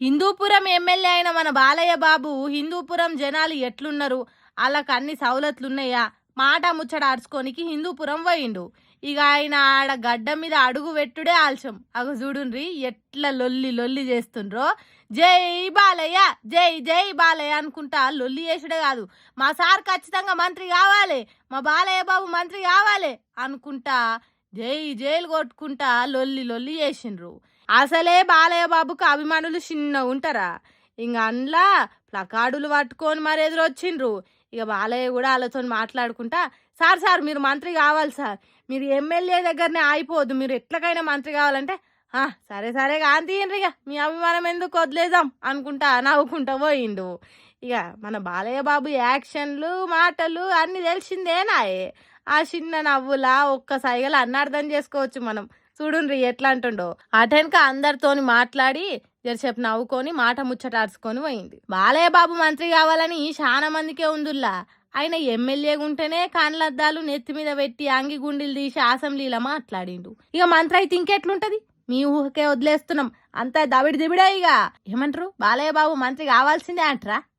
Hindupuram MLA అయిన మన బాలయ్య బాబు హిందూపురం జనాలు ఎట్లున్నారు? వాళ్ళకి అన్ని సవలతులున్నాయా మాట ముచ్చట ఆడ్చుకోనికి హిందూపురం పోయిండు. ఇక ఆయన ఆడ గడ్డ మీద అడుగు పెట్టుడే ఆల్చం. అగ చూడుండ్రి ఎట్లా లొల్లి లొల్లి చేస్తుండ్రో. జై బాలయ్య జై జై బాలయ్య అనుకుంటా లొల్లి చేసుడే కాదు. మా సార్ ఖచ్చితంగా మంత్రి కావాలి. మా బాలయ్య బాబు మంత్రి కావాలి అనుకుంటా జై జైలు కొట్టుకుంటా లొల్లి లొల్లి చేసిండ్రు. అసలే బాలయ్య బాబుకు అభిమానులు చిన్న ఉంటారా? ఇంక అందులో ప్లకార్డులు పట్టుకొని మరి ఎదురొచ్చిండ్రు. ఇక బాలయ్య కూడా వాళ్ళతో మాట్లాడుకుంటా సార్ సార్ మీరు మంత్రి కావాలి సార్. మీరు ఎమ్మెల్యే దగ్గరనే ఆగిపోవద్దు. మీరు ఎట్లకైనా మంత్రి కావాలంటే సరే సరే కాంతీయండ్రి ఇక మీ అభిమానం ఎందుకు వదిలేదాం అనుకుంటా నవ్వుకుంటా పోయిండు. ఇక మన బాలయ్య బాబు యాక్షన్లు మాటలు అన్నీ తెలిసిందేనాయే ఆ చిన్న నవ్వులా ఒక్క సైగలు అన్న అర్థం చేసుకోవచ్చు మనం. చూడుండ్రి ఎట్లా అంటుండో అటెన్క అందరితోని మాట్లాడి జరసేపు నవ్వుకొని మాట ముచ్చటార్చుకొని పోయింది. బాలయ్య బాబు మంత్రి కావాలని చాలా మందికే ఉందిల్లా. ఆయన ఎమ్మెల్యేగా ఉంటేనే కాన్లద్దాలు నెత్తి మీద పెట్టి అంగి గుండీలు తీసి అసెంబ్లీలో మాట్లాడిండు. ఇక మంత్రి అయితే ఇంకెట్లుంటది? మీ ఊహకే వదిలేస్తున్నాం. అంతా దవిడి దిబిడే ఇక. ఏమంటారు? బాలయ్య బాబు మంత్రి కావాల్సిందే అంటారా?